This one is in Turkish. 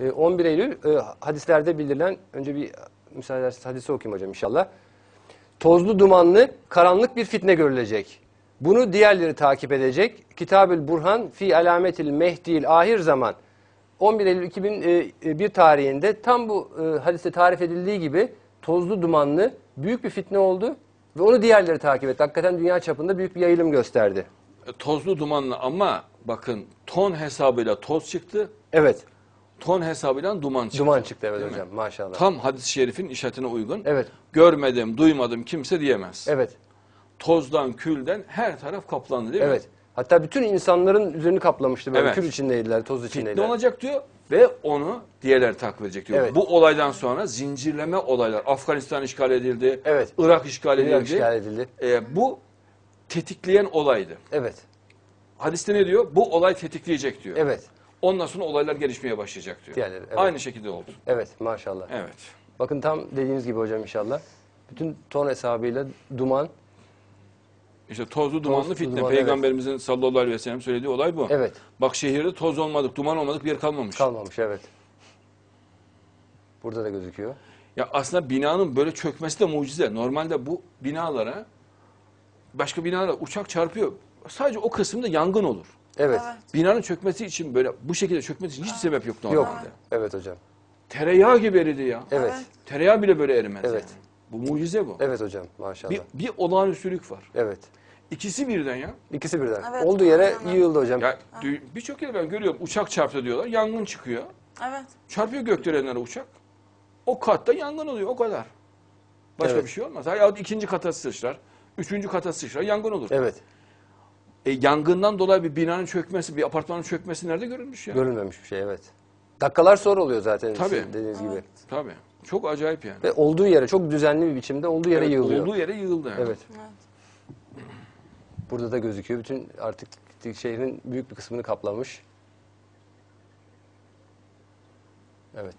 E, 11 Eylül e, hadislerde bildirilen önce bir müsaade ederseniz hadisi okuyayım hocam inşallah. Tozlu dumanlı karanlık bir fitne görülecek. Bunu diğerleri takip edecek. Kitabül Burhan fi alametil mehdil ahir zaman. 11 Eylül 2001 tarihinde tam bu e, hadiste tarif edildiği gibi tozlu dumanlı büyük bir fitne oldu ve onu diğerleri takip etti. Hakikaten dünya çapında büyük bir yayılım gösterdi. E, Tozlu dumanlı ama bakın ton hesabıyla toz çıktı, Evet, ton hesabıyla duman çıktı. duman çıktı evet Değil mi? hocam maşallah. Tam hadis-i şerifin işaretine uygun. Evet, Görmedim, duymadım kimse diyemez. evet, Tozdan, külden her taraf kaplandı değil mi? evet. Hatta bütün insanların üzerini kaplamıştı böyle Evet. kül içindeydiler, toz içindeydiler. olacak diyor ve onu diğerleri takip edecek diyor. Evet. Bu olaydan sonra zincirleme olaylar. Afganistan işgal edildi, Evet. Irak işgal edildi. Irak işgal edildi. E, bu tetikleyen olaydı. Evet, Hadiste ne diyor? Bu olay tetikleyecek diyor. evet, Ondan sonra olaylar gelişmeye başlayacak diyor. Diğerleri, evet. Aynı şekilde oldu. evet maşallah. Evet. Bakın tam dediğiniz gibi hocam inşallah. Bütün ton hesabıyla duman. İşte tozlu dumanlı Tozlu fitne. duman, Peygamberimizin sallallahu aleyhi ve sellem söylediği olay bu. Evet, Bak şehirde toz olmadık, duman olmadık bir yer kalmamış. kalmamış evet. Burada da gözüküyor. Ya aslında binanın böyle çökmesi de mucize. Normalde bu binalara başka binalara uçak çarpıyor. Sadece o kısımda yangın olur. Evet, Binanın çökmesi için böyle bu şekilde çökmesi için hiçbir sebep yok yok. normalde. Evet hocam. Tereyağı gibi eridi ya. Evet, Tereyağı bile böyle erimez Evet. yani. Bu mucize bu. evet hocam maşallah. Bir, bir olağanüstülük var. Evet. İkisi birden ya. İkisi birden. Evet, Olduğu yere aynen. yığıldı hocam. Ya dü- birçok yere ben görüyorum uçak çarptı diyorlar. Yangın çıkıyor. Evet. Çarpıyor gökdelenlere uçak. O katta yangın oluyor o kadar. Başka Evet. bir şey olmaz. Ya ikinci kata sıçrar. Üçüncü kata sıçrar yangın olur. Evet, E, yangından dolayı bir binanın çökmesi, bir apartmanın çökmesi nerede görülmüş ya? görülmemiş bir şey evet. Dakikalar sonra oluyor zaten Tabii. sizin dediğiniz gibi. Tabii. Çok acayip yani. Ve olduğu yere çok düzenli bir biçimde olduğu yere Evet, yığılıyor. Olduğu yere yığıldı yani. Evet. Evet. Burada da gözüküyor. Bütün artık şehrin büyük bir kısmını kaplamış. Evet.